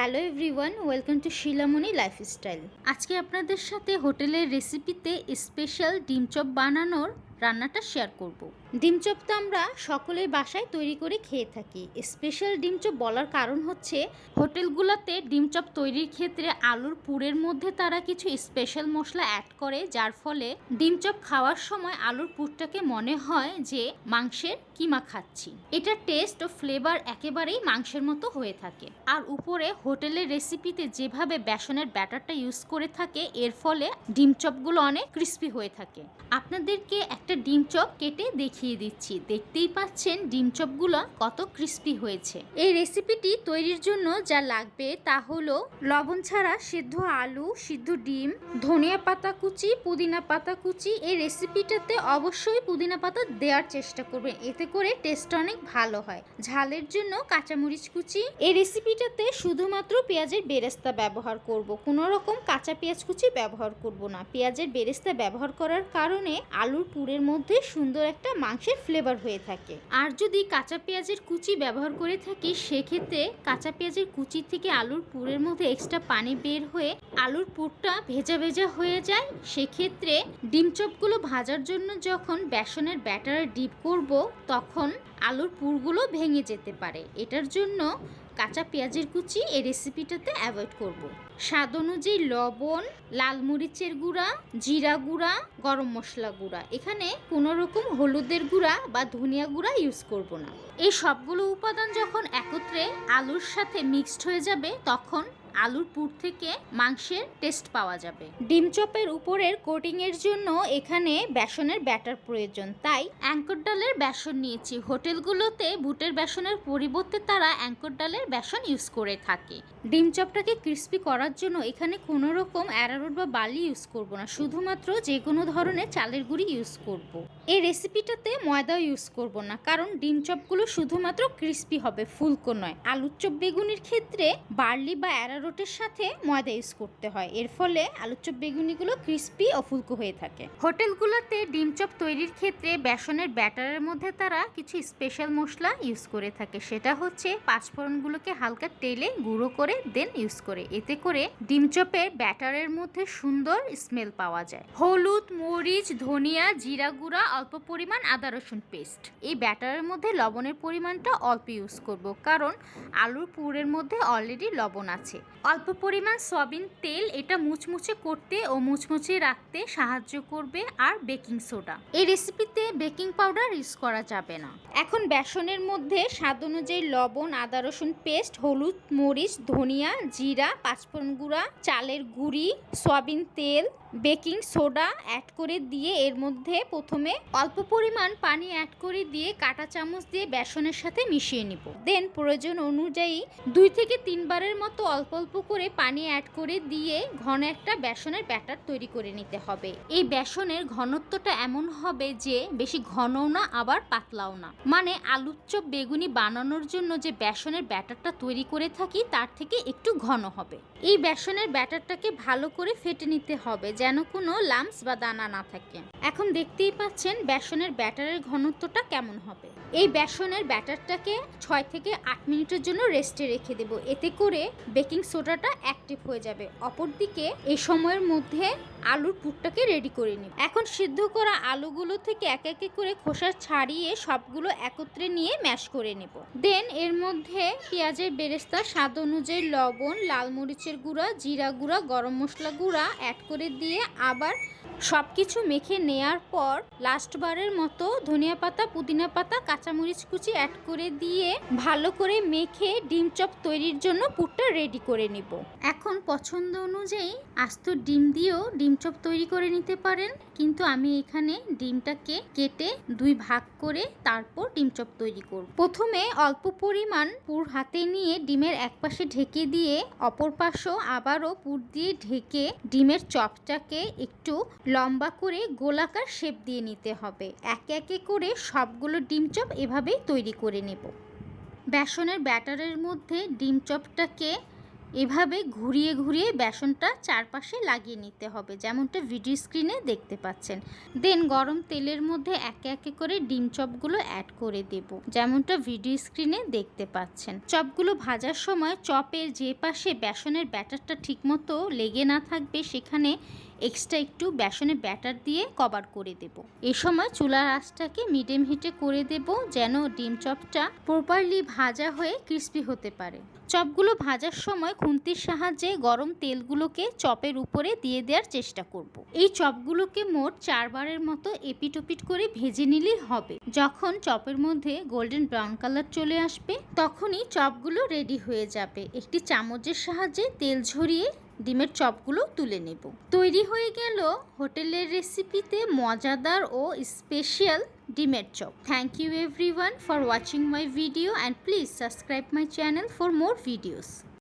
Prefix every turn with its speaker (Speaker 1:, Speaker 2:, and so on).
Speaker 1: Hello everyone, welcome to Shilamoni lifestyle আজকে আপনাদের সাথে হোটেলের রেসিপিতে স্পেশাল ডিম চপ বানানোর রান্নাটা শেয়ার করব। ডিম চপ তো আমরা সকলেই বাসায় তৈরি করে খেয়ে থাকি। স্পেশাল ডিম চপ বলার কারণ হচ্ছে, হোটেলগুলোতে ডিম চপ তৈরির ক্ষেত্রে আলুর পুরের মধ্যে তারা কিছু স্পেশাল মশলা অ্যাড করে, যার ফলে ডিম চপ খাওয়ার সময় আলুর পুরটাকে মনে হয় যে মাংসের কিমা খাচ্ছি। এটা টেস্ট ও ফ্লেভার একেবারেই মাংসের মতো হয়ে থাকে। আর উপরে হোটেলের রেসিপিতে যেভাবে বেসনের ব্যাটারটা ইউজ করে থাকে, এর ফলে ডিম চপগুলো অনেক ক্রিস্পি হয়ে থাকে। আপনাদেরকে একটা ডিম চপ কেটে দেখিয়ে দিচ্ছি। দেখতেই পাচ্ছেন ডিম চপগুলো কত ক্রিস্পি হয়েছে। এই রেসিপিটি তৈরির জন্য যা লাগবে তা হলো লবণ ছাড়া সিদ্ধ আলু, সিদ্ধ ডিম, ধনিয়া পাতা কুচি, পুদিনা পাতা কুচি। এই রেসিপিটাতে অবশ্যই পুদিনা পাতা দেওয়ার চেষ্টা করবেন। এতে করে টেস্ট অনেক ভালো হয়। ঝালের জন্য কাঁচামরিচ কুচি। এই রেসিপিটাতে শুধুমাত্র পেঁয়াজের বেরেস্তা ব্যবহার করব। কোনো রকম কাঁচা পেঁয়াজ কুচি ব্যবহার করব না। পেঁয়াজের বেরেস্তা ব্যবহার করার কারণে আলুর পুরের মধ্যে সুন্দর একটা মাংসের ফ্লেভার হয়ে থাকে। আর যদি কাঁচা পেঁয়াজের কুচি ব্যবহার করে থাকি, সেক্ষেত্রে কাঁচা পেঁয়াজের কুচি থেকে আলুর পুরের মধ্যে এক্সট্রা পানি বের হয়ে আলুর পুরটা ভেজা ভেজা হয়ে যায়। সেক্ষেত্রে ডিম চপগুলো ভাজার জন্য যখন বেসনের ব্যাটারে ডিপ করব, তখন আলুর পুরগুলো ভেঙে যেতে পারে। এটার জন্য কাঁচা পেঁয়াজের কুচি এই রেসিপিটাতে অ্যাভয়েড করব। স্বাদ অনুযায়ী লবণ, লাল মরিচের গুঁড়া, জিরা গুঁড়া, গরম মশলা গুঁড়া। এখানে কোনো রকম হলুদের গুঁড়া বা ধনিয়া গুঁড়া ইউজ করব না। এই সবগুলো উপাদান যখন একত্রে আলুর সাথে মিক্সড হয়ে যাবে, তখন আলুর পুর থেকে মাংসের টেস্ট পাওয়া যাবে। ডিম চপের উপরের কোটিং এর জন্য এখানে বেসনের ব্যাটার প্রয়োজন। তাই অ্যাঙ্কর ডালের বেসন নিয়েছি। হোটেলগুলোতে বুটের বেসনের পরিবর্তে তারা অ্যাঙ্কর ডালের বেসন ইউজ করে থাকে। ডিম চপটাকে ক্রিস্পি করার জন্য এখানে কোনো রকম অ্যারারুট বা বালি ইউজ করব না। শুধুমাত্র যে কোনো ধরনের চালের গুঁড়ি ইউজ করব। এই রেসিপিটাতে ময়দাও ইউজ করব না, কারণ ডিম চপগুলো শুধুমাত্র ক্রিস্পি হবে, ফুলকো নয়। আলুর চপ বেগুনির ক্ষেত্রে বার্লি বা অ্যারারোটের সাথে ময়দা ইউজ করতে হয়। এর ফলে আলুর চপ বেগুনিগুলো ক্রিস্পি ও ফুলকো হয়ে থাকে। হোটেলগুলোতে ডিম চপ তৈরির ক্ষেত্রে বেসনের ব্যাটারের মধ্যে তারা কিছু স্পেশাল মশলা ইউজ করে থাকে। সেটা হচ্ছে পাঁচফোড়নগুলোকে হালকা তেলে গুঁড়ো করে দেন ইউজ করে। এতে করে ডিম চপের ব্যাটারের মধ্যে সুন্দর স্মেল পাওয়া যায়। হলুদ, মরিচ, ধনিয়া, জিরা গুঁড়া, অল্প পরিমাণ আদা রসুন পেস্ট এই ব্যাটারের মধ্যে লবণের পরিমাণটা অল্প ইউজ করব। কারণ আলুর পুরের মধ্যে অলরেডি লবণ আছে। অল্প পরিমাণ সয়াবিন তেল এটা মুচমুচে করতে ও মুচমুচে রাখতে সাহায্য করবে আর বেকিং সোডা। এই রেসিপিতে বেকিং পাউডার ইউজ করা যাবে না। এখন বেসনের মধ্যে স্বাদ অনুযায়ী লবণ, আদা, রসুন পেস্ট, হলুদ, মরিচ, ধনিয়া, জিরা, পাঁচফোড়ন গুঁড়া, চালের গুঁড়ি, সয়াবিন তেল বেকিং সোডা অ্যাড করে দিয়ে এর মধ্যে প্রথমে অল্প পরিমাণ পানি অ্যাড করে দিয়ে কাটা চামচ দিয়ে বেসনের সাথে মিশিয়ে নিব। দেন প্রয়োজন অনুযায়ী দুই থেকে তিনবারের মতো অল্প অল্প করে পানি অ্যাড করে দিয়ে ঘন একটা বেসনের ব্যাটার তৈরি করে নিতে হবে। এই বেসনের ঘনত্বটা এমন হবে যে বেশি ঘনও না, আবার পাতলাও না। মানে আলুর চপ বেগুনি বানানোর জন্য যে বেসনের ব্যাটারটা তৈরি করে থাকি, তার থেকে একটু ঘন হবে। এই বেসনের ব্যাটারটাকে ভালো করে ফেটে নিতে হবে যেন কোনো লামস বা দানা না থাকে। এখন দেখতেই পাচ্ছেন বেসনের ব্যাটারের ঘনত্বটা কেমন হবে। এই বেসনের ব্যাটারটাকে ছয় থেকে আট মিনিটের জন্য রেস্টে রেখে দেব। এতে করে বেকিং সোডাটা অ্যাক্টিভ হয়ে যাবে। অপরদিকে এই সময়ের মধ্যে আলুর পুরটাকে রেডি করে নিব। এখন সিদ্ধ করা আলুগুলো থেকে এক এক করে খোসা ছাড়িয়ে সবগুলো একত্রে নিয়ে ম্যাশ করে নেব। দেন এর মধ্যে পেঁয়াজের বেরেস্তা স্বাদ অনুযায়ী লবণ, লাল মরিচের গুঁড়া, জিরা গুঁড়া, গরম মশলা গুঁড়া অ্যাড করে দিয়ে আবার সব কিছু মেখে নেয়ার পর লাস্টবারের মতো ধনিয়া পাতা, পুদিনা পাতা, কাঁচামরিচ কুচি অ্যাড করে দিয়ে ভালো করে মেখে ডিম চপ তৈরির জন্য পুরটা রেডি করে নিব। এখন পছন্দ অনুযায়ী আস্ত ডিম দিয়েও ডিম চপ তৈরি করে নিতে পারেন। কিন্তু আমি এখানে ডিমটাকে কেটে দুই ভাগ করে তারপর ডিম চপ তৈরি করব। প্রথমে অল্প পরিমাণ পুর হাতে নিয়ে ডিমের এক পাশে ঢেকে দিয়ে অপর পাশও আবারও পুর দিয়ে ঢেকে ডিমের চপটাকে একটু লম্বা করে গোলাকার শেপ দিয়ে নিতে হবে। একে একে করে সবগুলো ডিম চপ এভাবেই তৈরি করে নেব। বেসনের ব্যাটারের মধ্যে ডিম চপটাকে এভাবে ঘুরিয়ে ঘুরিয়ে বেসনটা চারপাশে লাগিয়ে নিতে হবে, যেমনটা ভিডিও স্ক্রিনে দেখতে পাচ্ছেন। দেন গরম তেলের মধ্যে একে একে করে ডিম চপগুলো অ্যাড করে দেব, যেমনটা ভিডিও স্ক্রিনে দেখতে পাচ্ছেন। চপগুলো ভাজার সময় চপের যে পাশে বেসনের ব্যাটারটা ঠিকমতো লেগে না থাকবে, সেখানে এক্সট্রা একটু বেসনের ব্যাটার দিয়ে কভার করে দেব। এ সময় চুলার আঁচটাকে মিডিয়াম হিটে করে দেব যেন ডিম চপটা প্রপারলি ভাজা হয়ে ক্রিস্পি হতে পারে। চপগুলো ভাজার সময় খুন্তির সাহায্যে গরম তেলগুলোকে চপের উপরে দিয়ে দেওয়ার চেষ্টা করব। এই চপগুলোকে মোট চারবারের মতো এপিট ওপিট করে ভেজে নিলেই হবে। যখন চপের মধ্যে গোল্ডেন ব্রাউন কালার চলে আসবে, তখনই চপগুলো রেডি হয়ে যাবে। একটি চামচের সাহায্যে তেল ঝরিয়ে ডিমের চপগুলো তুলে নেব। তৈরি হয়ে গেল হোটেলের রেসিপিতে মজাদার ও স্পেশাল ডিমের chop. Thank you everyone for watching my video and please subscribe my channel for more videos